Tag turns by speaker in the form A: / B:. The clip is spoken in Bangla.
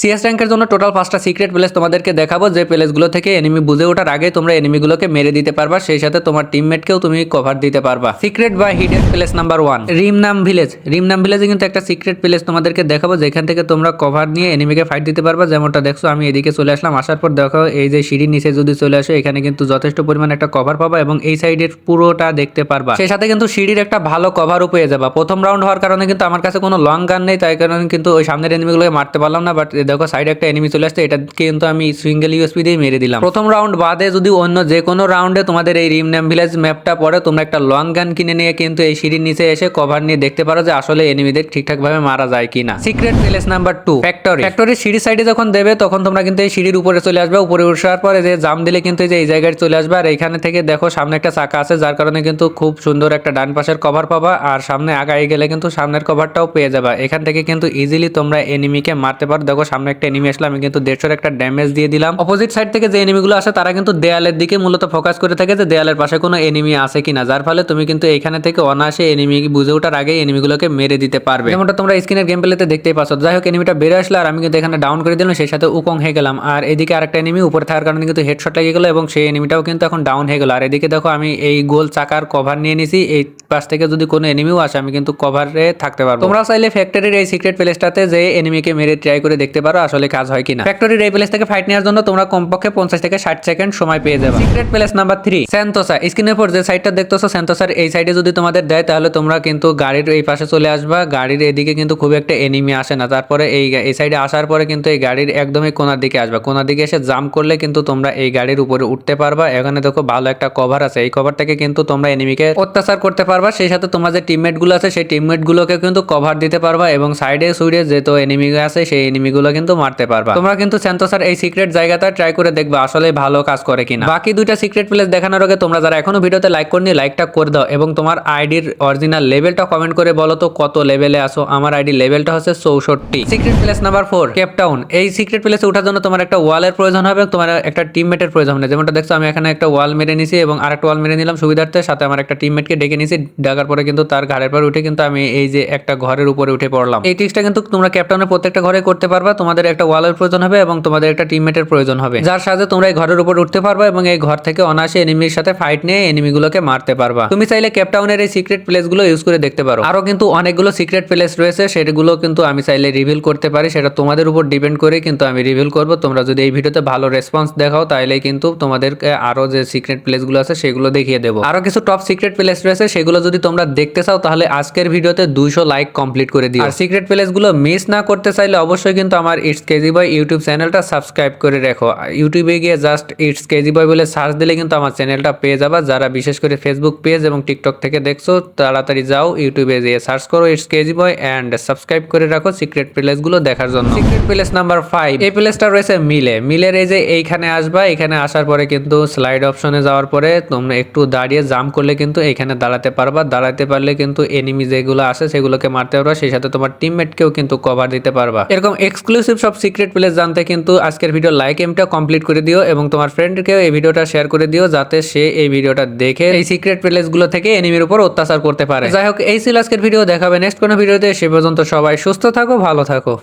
A: সিএস র্যাঙ্কের জন্য টোটাল পাঁচটা সিক্রেট প্লেস তোমাদেরকে দেখাবো, যে প্লেসগুলো থেকে এনিমি বুঝে ওঠার আগে তোমরা এনিমিগুলোকে মেরে দিতে পারবা, সেই সাথে তোমার টিমমেটকেও তুমি কভার দিতে পারবা। সিক্রেট বা hidden place number one Rimnam village Rimnam ভিলেজে কিন্তু একটা সিক্রেট প্লেস তোমাদেরকে দেখাবো, যেখান থেকে তোমরা কভার নিয়ে এনিমিকে ফাইট দিতে পারবা। যেমনটা দেখছ, আমি এদিকে চলে আসলাম, আসার পর দেখো, এই যে সিঁড়ির নিচে যদি চলে আসো, এখানে কিন্তু যথেষ্ট পরিমাণ একটা কভার পাবা এবং এই সাইডের পুরোটা দেখতে পারবা। সেই সাথে কিন্তু সিঁড়ির একটা ভালো কভারও পেয়ে যাবা। প্রথম রাউন্ড হওয়ার কারণে কিন্তু আমার কাছে কোনো লং গান নেই, তাই কারণে কিন্তু ওই সামনের এনিমিগুলোকে মারতে পারলাম না বাট দেখো সাইডে একটা এনিমি চলে আসছে এটা কিন্তু আমি সিঙ্গেল ইউএসপি দিয়ে মেরে দিলাম। প্রথম রাউন্ড বাদে যদি অন্য যে কোনো রাউন্ডে তোমাদের এই রিম রিমনাম ভিলেজ ম্যাপটা পরে তোমরা একটা লং গান কিনে নিয়ে কিন্তু এই সিঁড়ির নিচে এসে কভার নিয়ে দেখতে পারো যে আসলে এনিমিদের ঠিকঠাক ভাবে মারা যায় কিনা। Secret place number two factory ফ্যাক্টরির সিঁড়ি সাইডে যখন দেবে, তখন তোমরা কিন্তু এই সিঁড়ির উপরে চলে আসবে, উপরে উঠার পরে যে জাম দিলে কিন্তু এই যে এই জায়গায় চলে আসবে, আর এখানে থেকে দেখো সামনে একটা চাকা আছে, যার কারণে কিন্তু খুব সুন্দর একটা ডান পাশের কভার পাবা, আর সামনে আগায় গেলে কিন্তু সামনের কভারটাও পেয়ে যাবা। এখান থেকে কিন্তু ইজিলি তোমরা এনিমিকে মারতে পারো। দেখো সামনে একটা এনিমি আসলে, আমি কিন্তু দেড়শোর একটা ড্যামেজ দিয়ে দিলাম। অপোজিট সাইড থেকে যে এনিমিগুলো আসে, তারা কিন্তু দেয়ালের দিকে মূলত ফোকাস করে থাকে যে দেয়ালের পাশে কোনো এনিমি আছে কিনা। যার ফলে তুমি কিন্তু এখানে থেকে অনায়াসে এনিমি বুঝে ওঠার আগে এনিমিগুলোকে মেরে দিতে পারবে। যেমনটা তোমরা স্ক্রিনের গেম প্লেতে দেখতেই পাচ্ছ। যাই হোক এনিমিটা বেড়ে আসলে আর আমি কিন্তু এখানে ডাউন করে দিলাম, সেই সাথে উকং হয়ে গেলাম। আর এদিকে আরেকটা এনিমি উপরে থাকার কারণে কিন্তু হেডশট লেগে গেলো এবং সেই এনিমিটাও কিন্তু এখন ডাউন হয়ে গেলো। আর এদিকে দেখো, আমি এই গোল চাকার কভার নিয়ে নিছি। এই পাশ থেকে যদি কোনো এনিমিও আসে, আমি কিন্তু কভারে থাকতে পারব। তোমরা চাইলে ফ্যাক্টরির এই সিক্রেট প্লেসটাতে যে এনিমিকে মেরে ট্রাই করে দেখতে পারো আসলে কাজ হয় কিনা? ফ্যাক্টরির এই প্লেস থেকে ফাইট নেওয়ার জন্য তোমরা কমপক্ষে পঞ্চাশ থেকে ষাট সেকেন্ড সময় পেয়ে যাবে। Secret place number three Sentosa স্ক্রিনের পর যে সাইডটা দেখতেছো স্যান্তোসার এই সাইডে যদি তোমাদের দেয়, তাহলে তোমরা কিন্তু গাড়ির এই পাশে চলে আসবা। গাড়ির এদিকে কিন্তু খুব একটা এনিমি আসে না। তারপরে এই এই সাইডে আসার পরে কিন্তু এই গাড়ির একদমই কোনার দিকে আসবা। কোনার দিকে এসে জাম করলে কিন্তু তোমরা এই গাড়ির উপরে উঠতে পারবা। এখানে দেখো ভালো একটা কভার আছে। এই কভার থেকে কিন্তু তোমরা এনিমিকে অত্যাচার করতে পারবা। সেই সাথে তোমার যে টিমমেটগুলো আছে, সেই টিমমেট গুলোকে কিন্তু কভার দিতে পারবা এবং সাইডে সুইডে যে তো এনিমি আছে, সেই এনিমি গুলো কিন্তু মারতে পারবা। তোমরা কিন্তু স্যান্তোসার এই সিক্রেট জায়গাটা ট্রাই করে দেখবা আসলে ভালো কাজ করে কিনা। বাকি দুইটা সিক্রেট প্লেস দেখানোর আগে তোমরা যারা এখনও ভিডিওতে লাইক করনি লাইকটা করে দাও এবং তোমার আইডির অরিজিনাল লেভেলটা কমেন্ট করে বলো তো কত লেভেলে আসো আমার আইডি লেভেলটা হচ্ছে চৌষট্টি। Secret place number four Cape Town এই সিক্রেট প্লেসে ওঠার জন্য তোমার একটা ওয়ালের প্রয়োজন হবে তোমার একটা টিমমেটের প্রয়োজন হবে। যেমনটা দেখছ, আমি এখানে একটা ওয়াল মেরে নিছি এবং আরেকটা ওয়াল মেরে নিলাম সুবিধার্থে। সাথে আমার একটা টিমমেটকে ডেকে নিছি। ডাকার পরে কিন্তু তার ঘাড়ের পর উঠে কিন্তু আমি এই যে একটা ঘরের উপরে উঠে পড়লাম। এই ট্রিক্সটা কিন্তু তোমরা ক্যাপটাউনের প্রত্যেকটা ঘরে করতে পারবা। তোমাদের একটা ওয়ালের প্রয়োজন হবে এবং তোমাদের একটা টিমমেটের প্রয়োজন হবে। যার সাথে তোমরা এই ঘরের উপর উঠতে পারবা এবং এই ঘর থেকে অনায়াসে এনিমির সাথে ফাইট নিয়ে এনিমিগুলোকে মারতে পারবা। তুমি চাইলে ক্যাপটাউনের এই সিক্রেট প্লেসগুলো ইউজ করে দেখতে পারো। আরও কিন্তু অনেকগুলো সিক্রেট প্লেস রয়েছে, সেগুলো কিন্তু আমি চাইলে রিভিল করতে পারি। সেটা তোমাদের উপর ডিপেন্ড করে কিন্তু আমি রিভিল করব। তোমরা যদি এই ভিডিওতে ভালো রেসপন্স দেখাও তাহলে কিন্তু তোমাদেরকে আরও যে সিক্রেট প্লেসগুলো আছে, সেগুলো দেখিয়ে দেবো। আরও কিছু টপ সিক্রেট প্লেস রয়েছে, সেগুলো যদি তোমরা দেখতে চাও, তাহলে আজকের ভিডিওতে দুইশো লাইক কমপ্লিট করে দিও। আর সিক্রেট প্লেসগুলো মিস না করতে চাইলে অবশ্যই কিন্তু আমার ইটস কেজি বয় ইউটিউব চ্যানেলটা সাবস্ক্রাইব করে রাখো। ইউটিউবে গিয়ে জাস্ট ইটস কেজি বয় বলে সার্চ দিলে কিন্তু আমার চ্যানেলটা পেয়ে যাবা। যারা বিশেষ করে ফেসবুক পেজ এবং টিকটক থেকে দেখছ তাড়াতাড়ি যাও ইউটিউবে গিয়ে সার্চ করো it's KG boy and subscribe করে রাখো সিক্রেট প্লেসগুলো দেখার জন্য। সিক্রেট প্লেস নাম্বার ফাইভ এই প্লেসটা রয়েছে মিলে। মিলের এই যে এইখানে আসবা এখানে আসার পরে কিন্তু স্লাইড অপশনে যাওয়ার পরে তোমরা একটু দাঁড়িয়ে জাম্প করলে কিন্তু এখানে দাঁড়াতে পারবা। দাঁড়াতে পারলে কিন্তু এনিমি যেগুলো আসে সেগুলোকে মারতে পারবা। সেই সাথে তোমার টিমমেটকেও কিন্তু কভার দিতে পারবা। এরকম এক্সক্লুসিভ সব সিক্রেট প্লেস জানতে কিন্তু আজকের ভিডিও লাইক এমটা কমপ্লিট করে দিও এবং তোমার ফ্রেন্ডকেও এই ভিডিওটা শেয়ার করে দিও যাতে সে এই ভিডিওটা দেখে এই সিক্রেট প্লেসগুলো থেকে এনিমির উপর অত্যাচার করতে পারে। যাই হোক, এই ছিল আজকের ভিডিও দেখাবে নেক্সট কোনো ভিডিওতে সে পর্যন্ত সবাই সুস্থ থাকো, ভালো থাকো।